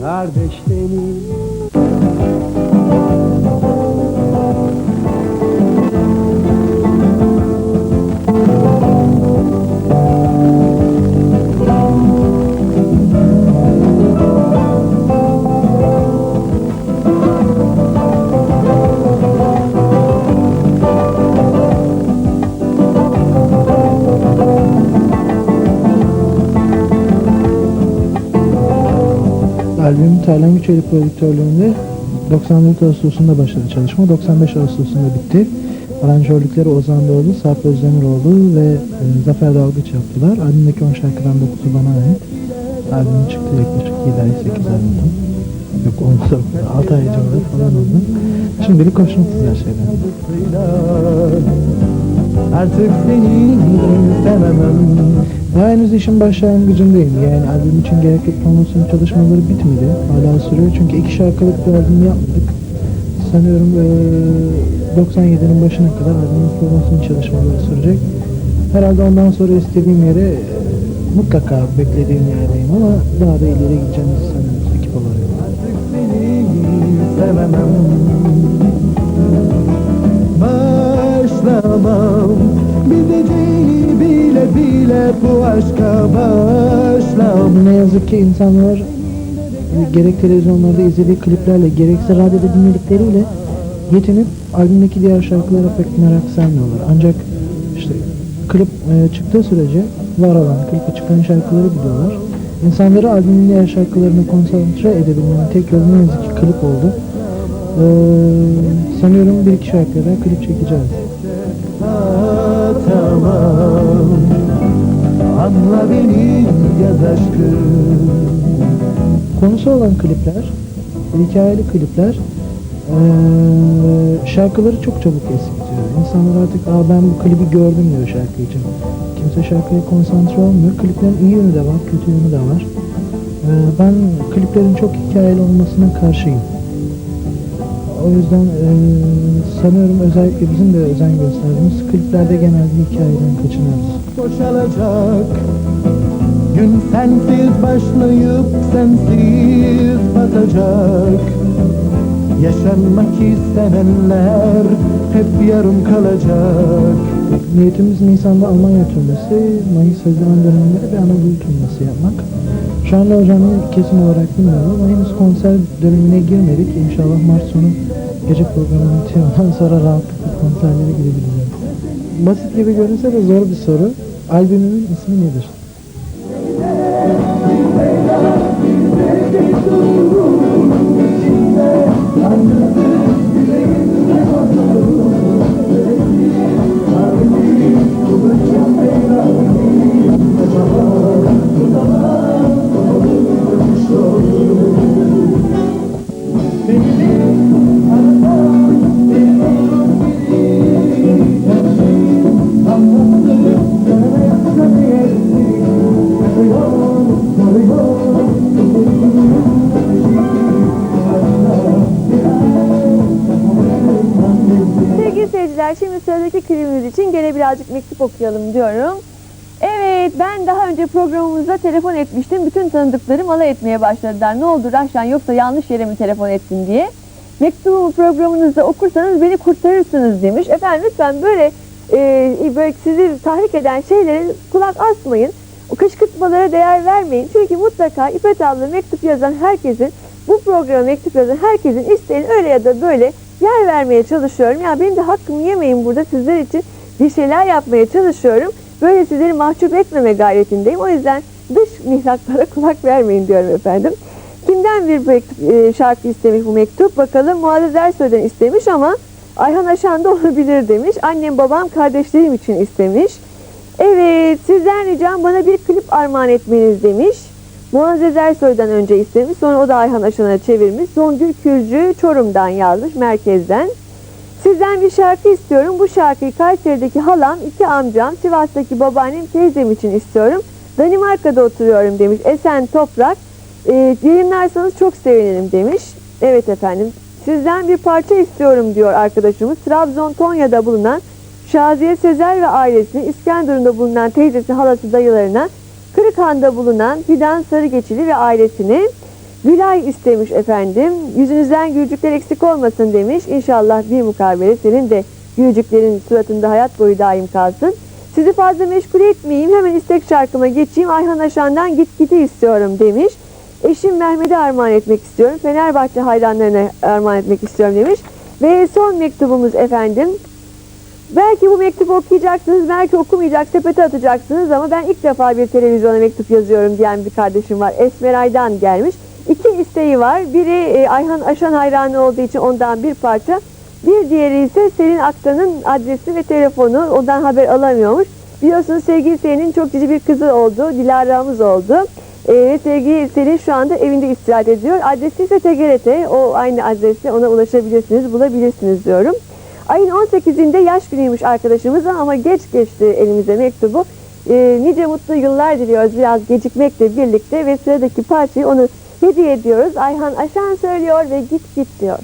kardeşlerim Albüm Taylan Güçeli prodüktörlüğünde 94 Ağustos'unda başladı çalışma. 95 Ağustos'unda bitti. Aranjörlükleri Ozan Doğulu, Sarp Özdemiroğlu ve e, Zafer Dalgıç yaptılar. Albümdeki 10 şarkıdan 9'u bana ait. Albüm çıktı yaklaşık 7 ay 8 ay oldu. Yok olmadı. 6 ay civarı falan oldu. Şimdilik hoşnutsuz her şeyden. Artık seni sevemem Daha henüz işin başlangıcındayım. Yani albüm için gerekli promosyon çalışmaları bitmedi. Hala sürüyor çünkü iki şarkılık bir albüm yapmadık. Sanıyorum eee, 97'nin başına kadar albümün promosyon çalışmaları sürecek. Herhalde ondan sonra istediğim yere eee, mutlaka beklediğim yerdeyim ama daha da ileri gideceğimizi sanıyoruz ekip olarak. Artık seni sevemem Başlamam Biteceğini bile bile bu aşka başlamam Ne yazık ki insanlar e, gerek televizyonlarda izlediği kliplerle gerekse radyoda dinledikleriyle yetinip albümdeki diğer şarkılara pek merak sarmıyorlar. Ancak işte klip e, çıktığı sürece var olan klipe çıkan şarkıları biliyorlar. İnsanları albümün diğer şarkılarına konsantre edebilmenin tek yolu ne yazık ki klip oldu. Ee, sanıyorum bir iki şarkıya klip çekeceğiz. Atamam Anla beni yaz aşkım Konusu olan klipler, hikayeli klipler eee, şarkıları çok çabuk eskitiyor. İnsanlar artık Aa, ben bu klibi gördüm diyor şarkı için. Kimse şarkıya konsantre olmuyor. Kliplerin iyi yönü de var, kötü yönü de var. Eee, ben kliplerin çok hikayeli olmasına karşıyım. O yüzden eee, sanıyorum özellikle bizim de özen gösterdiğimiz kliplerde genelde hikayeden kaçınıyoruz. boşalacak Gün sensiz başlayıp sensiz batacak Yaşanmak istenenler hep yarım kalacak Niyetimiz Nisan'da Almanya turnesi, Mayıs Haziran döneminde bir Anadolu turnesi yapmak. Şu anda hocam kesin olarak bilmiyorum ama henüz konser dönemine girmedik. İnşallah Mart sonu gece programı bitiyor. Ondan sonra rahatlıkla konserlere gidebileceğiz. Basit gibi görünse de zor bir soru. Albümümün ismi nedir? Sevgili seyirciler şimdi sıradaki klibimiz için gene birazcık mektup okuyalım diyorum. Evet ben daha önce programımızda telefon etmiştim. Bütün tanıdıklarım alay etmeye başladılar. Ne oldu Rahşan yoksa yanlış yere mi telefon ettin diye. Mektubumu programınızda okursanız beni kurtarırsınız demiş. Efendim lütfen böyle, e, böyle sizi tahrik eden şeylere kulak asmayın. O kışkırtmalara değer vermeyin. Çünkü mutlaka İpek abla mektup yazan herkesin bu programa mektup yazan herkesin isteğini öyle ya da böyle yer vermeye çalışıyorum. Ya benim de hakkımı yemeyin burada sizler için bir şeyler yapmaya çalışıyorum. Böyle sizleri mahcup etmeme gayretindeyim. O yüzden dış mihraklara kulak vermeyin diyorum efendim. Kimden bir mektup, e, şarkı istemiş bu mektup? Bakalım Muazzez Ersoy'dan istemiş ama Ayhan Aşan da olabilir demiş. Annem babam kardeşlerim için istemiş. Evet sizden ricam bana bir klip armağan etmeniz demiş. Muazzez Ersoy'dan önce istemiş. Sonra o da Ayhan Aşan'a çevirmiş. Songül Kürcü Çorum'dan yazmış merkezden. Sizden bir şarkı istiyorum. Bu şarkıyı Kayseri'deki halam, iki amcam, Sivas'taki babaannem, teyzem için istiyorum. Danimarka'da oturuyorum demiş. Esen Toprak. E, yayınlarsanız çok sevinirim demiş. Evet efendim. Sizden bir parça istiyorum diyor arkadaşımız. Trabzon Tonya'da bulunan Şaziye Sezer ve ailesini İskenderun'da bulunan teyzesi, halası, dayılarına Kırıkhan'da bulunan Fidan Sarıgeçili ve ailesini Gülay istemiş efendim. Yüzünüzden gülcükler eksik olmasın demiş. İnşallah bir mukabele senin de gülcüklerin suratında hayat boyu daim kalsın. Sizi fazla meşgul etmeyeyim. Hemen istek şarkıma geçeyim. Ayhan Aşan'dan git gidi istiyorum demiş. Eşim Mehmet'e armağan etmek istiyorum. Fenerbahçe hayranlarına armağan etmek istiyorum demiş. Ve son mektubumuz efendim. Belki bu mektubu okuyacaksınız, belki okumayacak, sepete atacaksınız ama ben ilk defa bir televizyona mektup yazıyorum diyen bir kardeşim var. Esmeray'dan gelmiş. İki isteği var. Biri e, Ayhan Aşan hayranı olduğu için ondan bir parça. Bir diğeri ise Selin Aktan'ın adresi ve telefonu. Ondan haber alamıyormuş. Biliyorsunuz sevgili Selin'in çok cici bir kızı oldu. Dilara'mız oldu. E, ve sevgili Selin şu anda evinde istirahat ediyor. Adresi ise TGRT. O aynı adreste ona ulaşabilirsiniz, bulabilirsiniz diyorum. Ayın 18'inde yaş günüymüş arkadaşımızın ama geç geçti elimize mektubu. Ee, nice mutlu yıllar diliyoruz biraz gecikmekle birlikte ve sıradaki parçayı onu hediye ediyoruz. Ayhan Aşan söylüyor ve git git diyor.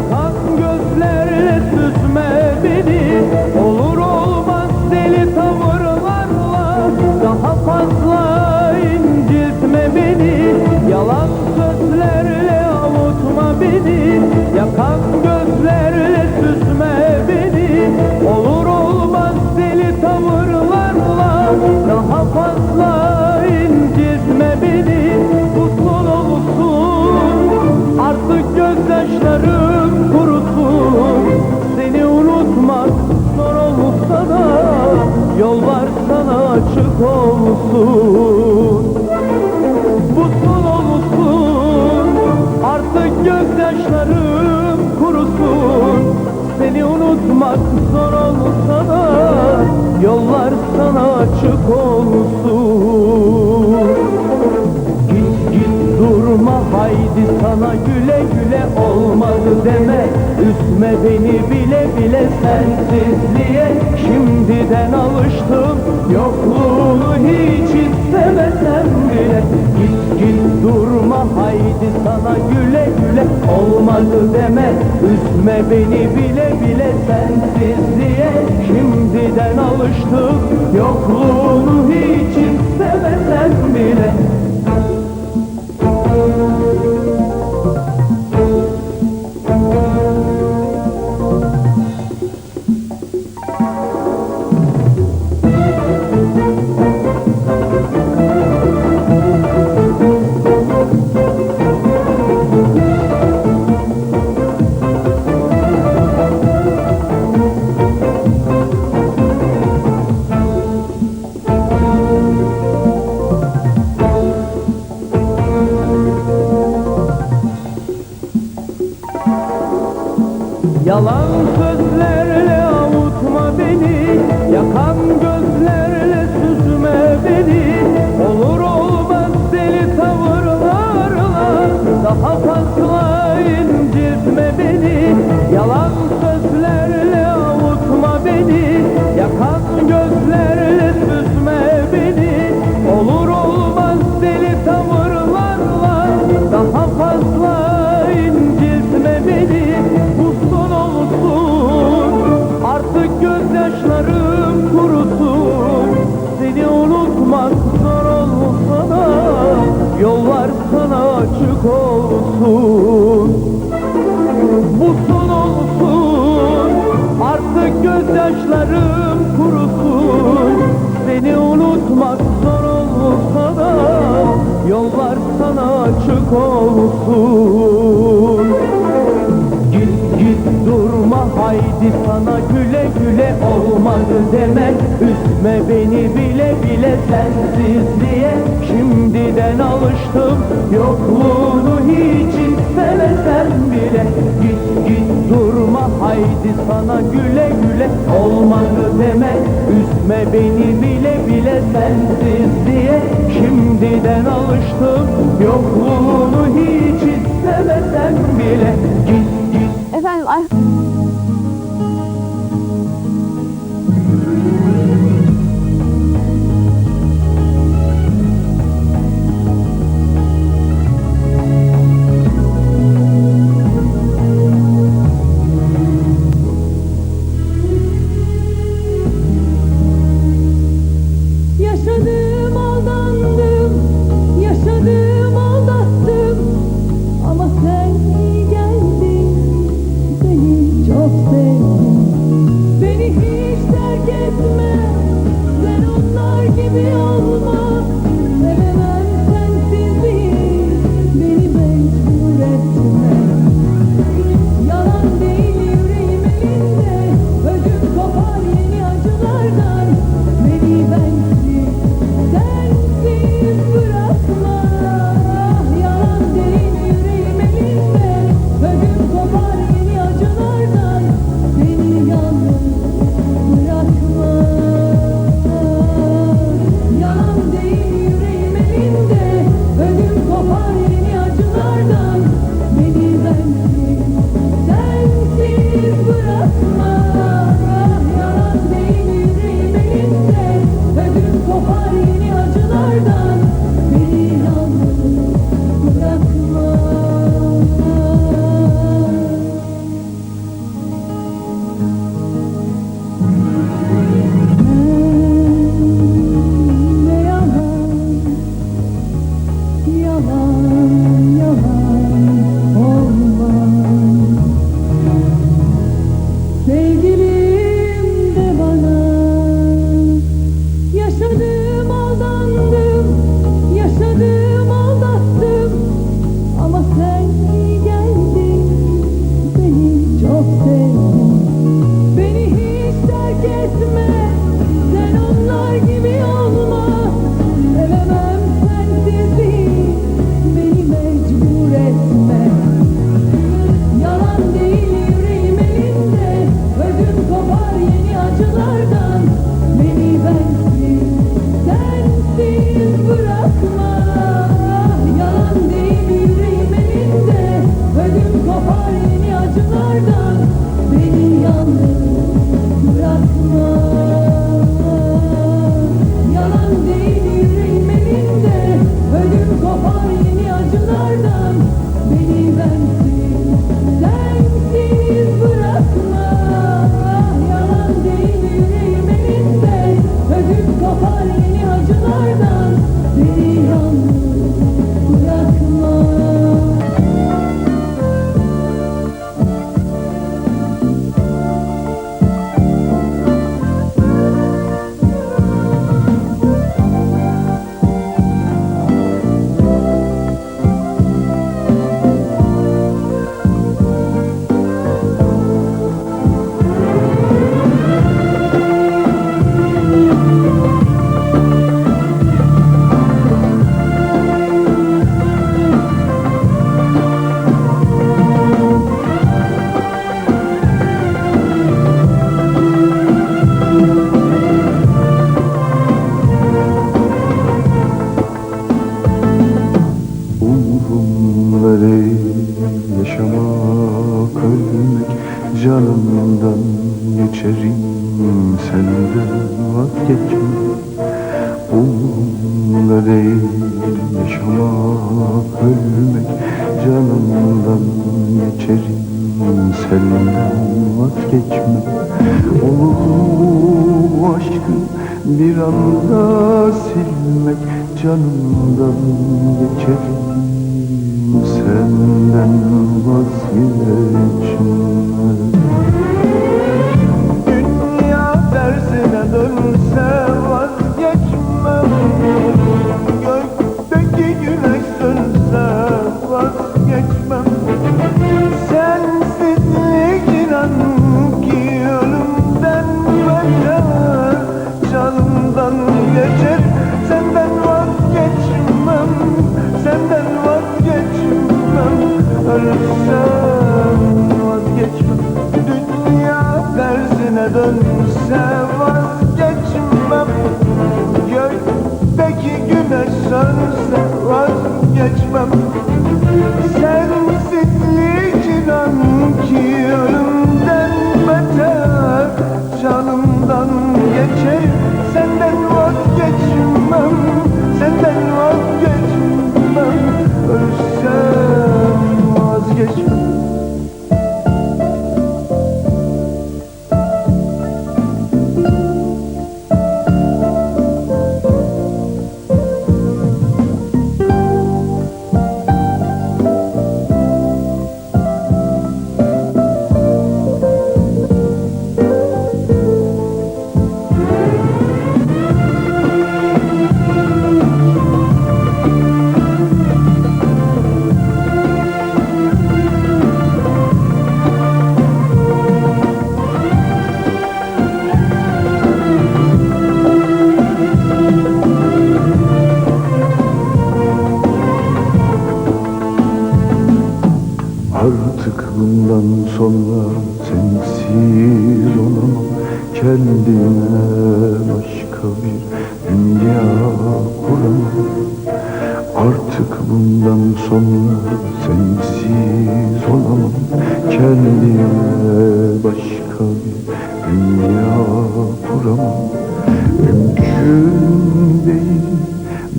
Beni Yollar sana açık olsun. Son olsun. Artık gözyaşlarım kurusun. Seni unutmak zor olsa da Yollar sana açık olsun haydi sana güle güle olmadı deme. Üzme beni bile bile sensizliğe. Şimdiden alıştım yokluğunu hiç istemesem bile. Git git durma haydi sana güle güle olmadı deme. Üzme beni bile bile sensizliğe. Şimdiden alıştım yokluğunu hiç istemesem bile açık olsun. Git git durma haydi sana güle güle olmadı demek. Üzme beni bile bile sensizliğe. Şimdiden alıştım yokluğunu hiç istemesem bile. Git git dur. Haydi sana güle güle olmadı deme Üzme beni bile bile sensiz diye. Şimdiden alıştım yokluğunu hiç istemesem bile. Git git. Efendim ay etme. Ben onlar gibi olmam bir anda silmek canımdan geçerim senden vazgeçmem Dünya dersine dönse var senden vazgeçmem Ölsem vazgeçmem. Dünya tersine dönsem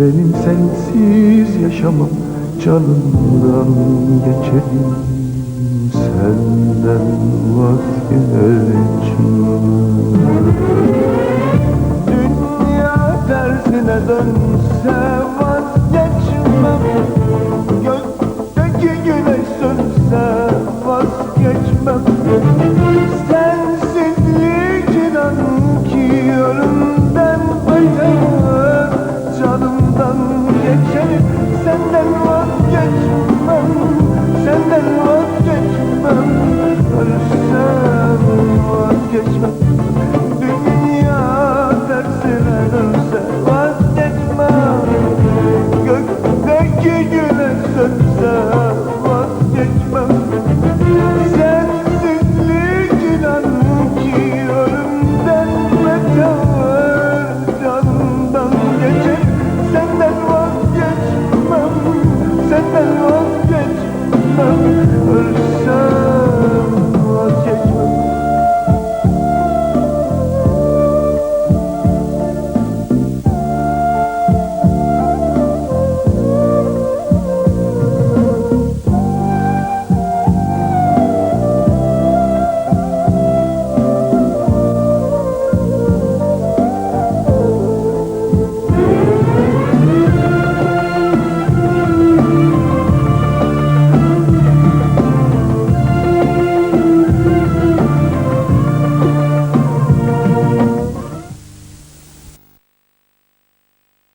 Benim sensiz yaşamam canından geçelim Senden vazgeçmem. Tersine dönse vazgeçmem. Gökteki güneş sönse vazgeçmem. Sen